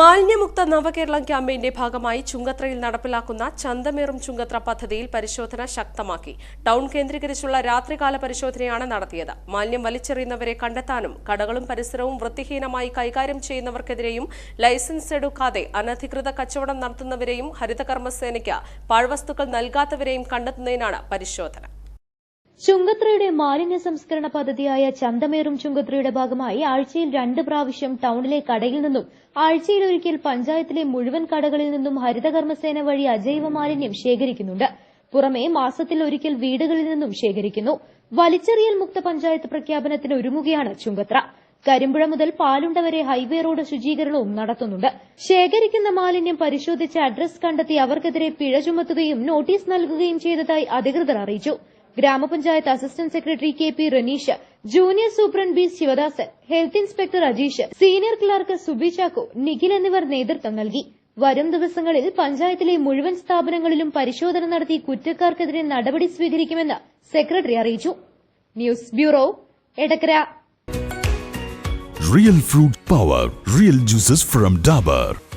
മാലിന്യമുക്ത നവകേരളം ക്യാമ്പയിന്റെ ഭാഗമായി ചുങ്കത്രയിൽ നടപ്പിലാക്കുന്ന ചന്തമേറും ചുങ്കത്ര പദ്ധതിയിൽ പരിശോധന ശക്തമാക്കി. ടൗൺ കേന്ദ്രീകരിച്ചുള്ള രാത്രികാല പരിശോധനയാണ് നടത്തിയത്. മാലിന്യം വലിച്ചെറിയുന്നവരെ കണ്ടെത്താനും കടകളും പരിസരവും വൃത്തിഹീനമായി കൈകാര്യം ചെയ്യുന്നവർക്കെതിരെയും ലൈസൻസ് എടുക്കാതെ അനധികൃത കച്ചവടം നടത്തുന്നവരെയും ഹരിതകർമ്മസേനയ്ക്ക് പാഴ്വസ്തുക്കൾ നൽകാത്തവരെയും കണ്ടെത്തുന്നതിനാണ് പരിശോധന. ചുങ്കത്രയുടെ മാലിന്യ സംസ്കരണ പദ്ധതിയായ ചന്തമേറും ചുങ്കത്രയുടെ ഭാഗമായി ആഴ്ചയിൽ രണ്ട് പ്രാവശ്യം ടൌണിലെ കടയിൽ നിന്നും ആഴ്ചയിൽ ഒരിക്കൽ പഞ്ചായത്തിലെ മുഴുവൻ കടകളിൽ നിന്നും ഹരിതകർമ്മസേന വഴി അജൈവ മാലിന്യം ശേഖരിക്കുന്നുണ്ട്. പുറമെ മാസത്തിൽ ഒരിക്കൽ വീടുകളിൽ നിന്നും ശേഖരിക്കുന്നു. വലിച്ചെറിയൽ മുക്ത പഞ്ചായത്ത് പ്രഖ്യാപനത്തിന് ഒരുങ്ങുകയാണ് ചുങ്കത്ര. കരിമ്പുഴ മുതൽ പാലുണ്ട വരെ ഹൈവേ റോഡ് ശുചീകരണവും നടത്തുന്നുണ്ട്. ശേഖരിക്കുന്ന മാലിന്യം പരിശോധിച്ച് അഡ്രസ് കണ്ടെത്തി അവർക്കെതിരെ പിഴ ചുമത്തുകയും നോട്ടീസ് നൽകുകയും ചെയ്തതായി അധികൃതർ അറിയിച്ചു. ഗ്രാമപഞ്ചായത്ത് assistant secretary K P Ranish junior superintendent B Sivadasan health inspector Ajeesh senior clerk Subi Chacko Nikhil എന്നിവർ നേതൃത്വം നൽകി. വരും ദിവസങ്ങളിൽ പഞ്ചായത്തിലെ മുഴുവൻ സ്ഥാപനങ്ങളിലും പരിശോധന നടത്തി കുറ്റക്കാർക്കെതിരെ നടപടി സ്വീകരിക്കുമെന്ന് സെക്രട്ടറി അറിയിച്ചു. News bureau Edakkara. Real fruit power real juices from Dabur.